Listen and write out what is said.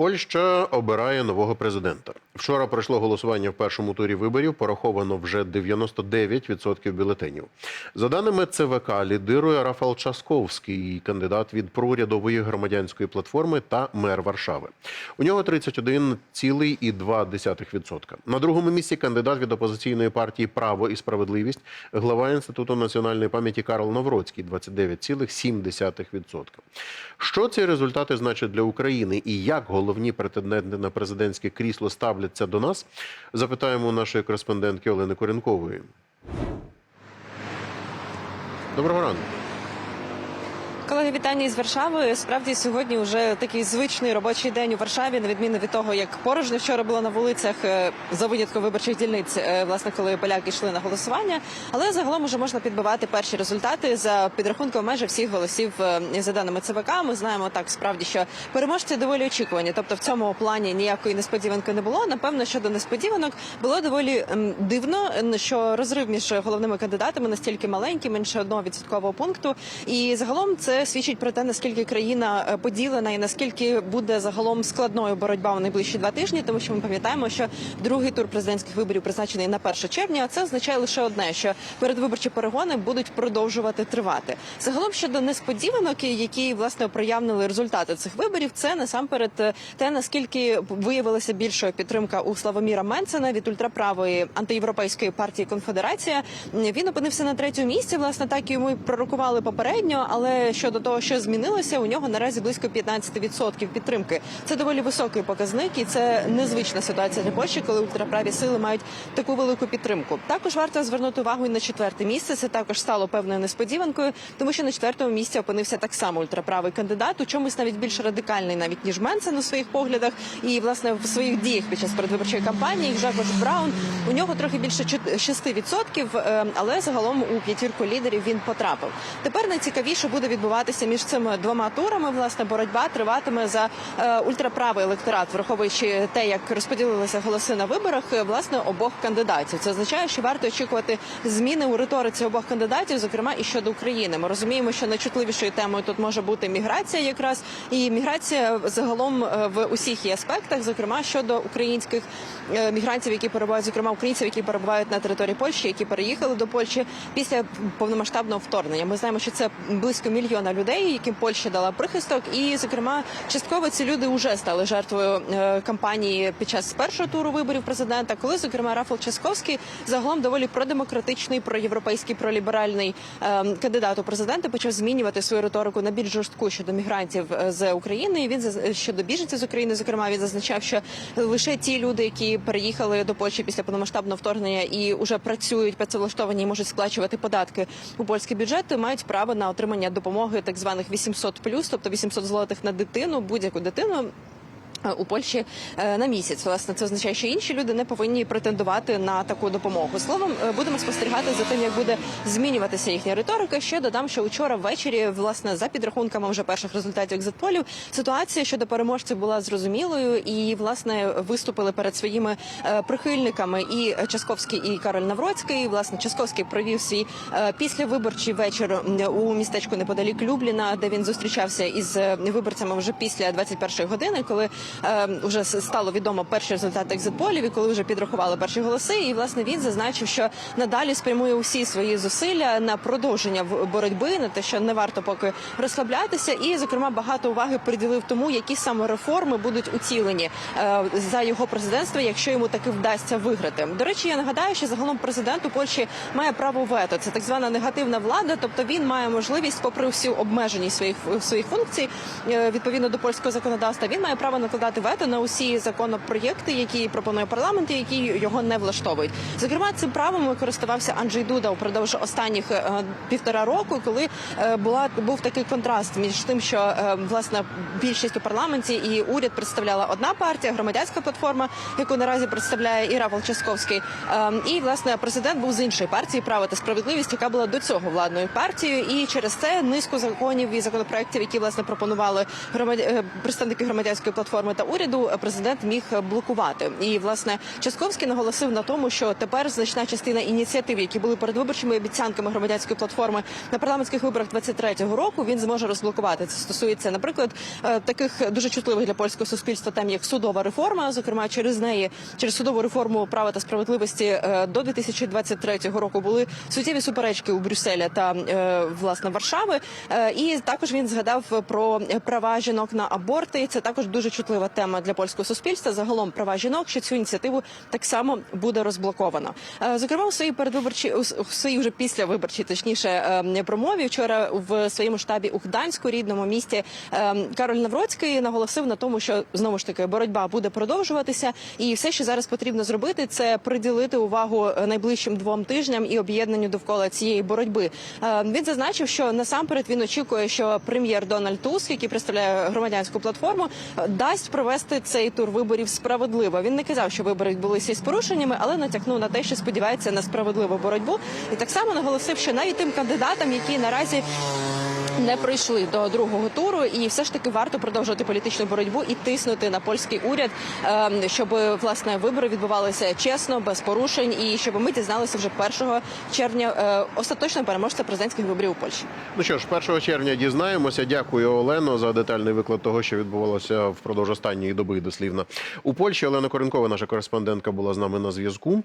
Польща обирає нового президента. Вчора пройшло голосування в першому турі виборів. Пораховано вже 99% бюлетенів. За даними ЦВК, лідирує Рафал Часковський, кандидат від проурядової громадянської платформи та мер Варшави. У нього 31,2%. На другому місці кандидат від опозиційної партії Право і справедливість, глава інституту національної пам'яті Карл Навроцький 29,7%. Що ці результати значать для України і як головні претенденти на президентське крісло ставляться до нас? Запитаємо нашої кореспондентки Олени Коренкової. Доброго ранку. Колеги, вітання із Варшави. Справді сьогодні вже такий звичний робочий день у Варшаві, на відміну від того, як порожньо вчора було на вулицях е, за винятком виборчих дільниць, е, власне, коли поляки йшли на голосування. Але загалом уже можна підбивати перші результати за підрахунком майже всіх голосів е, за даними ЦВК. Ми знаємо так справді, що переможці доволі очікувані. Тобто, в цьому плані ніякої несподіванки не було. Напевно, щодо несподіванок було доволі дивно, що розрив між головними кандидатами настільки маленький, менше одного відсоткового пункту. І загалом це свідчить про те, наскільки країна е, поділена і наскільки буде загалом складною боротьба у найближчі два тижні, тому що ми пам'ятаємо, що другий тур президентських виборів призначений на 1 червня. А це означає лише одне, що передвиборчі перегони будуть продовжувати тривати. Загалом щодо несподіванок, які власне проявнили результати цих виборів, це насамперед е, те, наскільки виявилася більшою підтримка у Славоміра Менцена від ультраправої антиєвропейської партії Конфедерація. Він опинився на третьому місці. Власне, так і пророкували попередньо. Але щодо того, що змінилося, у нього наразі близько 15% підтримки. Це доволі високий показник, і це незвична ситуація для Польщі, коли ультраправі сили мають таку велику підтримку. Також варто звернути увагу і на четверте місце. Це також стало певною несподіванкою, тому що на четвертому місці опинився так само ультраправий кандидат, у чомусь навіть більш радикальний, навіть ніж Менсен у своїх поглядах, і власне в своїх діях під час передвиборчої кампанії Жакош Браун у нього трохи більше 6%, е, але загалом у п'ятірку лідерів він потрапив. Тепер найцікавіше буде відбуватися між цими двома турами. Власне, боротьба триватиме за е, ультраправий електорат, враховуючи те, як розподілилися голоси на виборах е, власне обох кандидатів. Це означає, що варто очікувати зміни у риториці обох кандидатів, зокрема і щодо України. Ми розуміємо, що найчутливішою темою тут може бути міграція, якраз і міграція загалом е, в усіх її аспектах, зокрема щодо українських мігрантів, які перебувають, зокрема українців, які перебувають на території Польщі, які переїхали до Польщі після повномасштабного вторгнення. Ми знаємо, що це близько мільйона людей, яким Польща дала прихисток, і зокрема частково ці люди вже стали жертвою е, кампанії під час першого туру виборів президента, коли зокрема Рафал Часковський загалом доволі продемократичний, проєвропейський, проліберальний е, кандидат у президенти почав змінювати свою риторику на більш жорстку щодо мігрантів е, з України. І він щодо біженців з України, зокрема, він зазначав, що лише ті люди, які переїхали до Польщі після повномасштабного вторгнення і вже працюють працевлаштовані і можуть сплачувати податки у польський бюджет, мають право на отримання допомоги так званих 800 тобто 800 злотих на дитину, будь-яку дитину. Е, У Польщі е, на місяць власне це означає, що інші люди не повинні претендувати на таку допомогу. Словом, е, будемо спостерігати за тим, як буде змінюватися їхня риторика. Ще додам, що вчора ввечері, власне, за підрахунками вже перших результатів екзитполів, ситуація щодо переможців була зрозумілою, і власне виступили перед своїми прихильниками і Часковський, і Кароль Навроцький. Власне, Часковський провів свій післявиборчий вечір у містечку неподалік Любліна, де він зустрічався із виборцями вже після 21-ї години, коли вже стало відомо перші результати екзитполів, і коли вже підрахували перші голоси. І власне він зазначив, що надалі спрямує усі свої зусилля на продовження боротьби, на те, що не варто поки розслаблятися, і зокрема багато уваги приділив тому, які саме реформи будуть уцілені е, за його президентства, якщо йому таки вдасться виграти. До речі, я нагадаю, що загалом президент у Польщі має право вето. Це так звана негативна влада, тобто він має можливість, попри всю обмеженість своїх своїх функцій, е, відповідно до польського законодавства, він має право накладати вето на усі законопроєкти, які пропонує парламент, і які його не влаштовують. Зокрема, цим правом користувався Анджей Дуда упродовж останніх е, півтора року, коли е, була був такий контраст між тим, що е, власне більшість у парламенті і уряд представляла одна партія, громадянська платформа, яку наразі представляє і Рафал Часковський. Е, І власне президент був з іншої партії право та справедливість, яка була до цього владною партією. І через це низку законів і законопроєктів, які власне пропонували громадя... е, представники громадянської платформи, платформи та уряду президент міг блокувати. І власне Часковський наголосив на тому, що тепер значна частина ініціатив, які були передвиборчими обіцянками громадянської платформи на парламентських виборах 23-го року, він зможе розблокувати. Це стосується, наприклад, е, таких дуже чутливих для польського суспільства тем, як судова реформа. Зокрема, через неї, через судову реформу права та справедливості е, до 2023 року були суттєві суперечки у Брюсселі та е, власне Варшави. І також він згадав про права жінок на аборти. Це також дуже чутлива тема для польського суспільства. Загалом права жінок, що цю ініціативу так само буде розблоковано. Е, Зокрема, у своїй передвиборчій у своїй вже після виборчій, точніше е, промові вчора в своєму штабі у Гданську, рідному місті, е, Кароль Навроцький наголосив на тому, що знову ж таки боротьба буде продовжуватися, і все, що зараз потрібно зробити, це приділити увагу е, найближчим двом тижням і об'єднанню довкола цієї боротьби. Е, Він зазначив, що насамперед він очікує, що прем'єр Дональд Туск, який представляє громадянську платформу, дасть провести цей тур виборів справедливо. Він не казав, що вибори відбулися із порушеннями, але натякнув на те, що сподівається на справедливу боротьбу, і так само наголосив, що навіть тим кандидатам, які наразі не пройшли до другого туру, і все ж таки варто продовжувати політичну боротьбу і тиснути на польський уряд, ем, щоб власне вибори відбувалися чесно, без порушень, і щоб ми дізналися вже 1 червня е, остаточно переможця президентських виборів у Польщі. Ну що ж, 1 червня дізнаємося. Дякую, Олено, за детальний виклад того, що відбувалося впродовж останньої доби дослівно. У Польщі Олена Коренкова, наша кореспондентка, була з нами на зв'язку.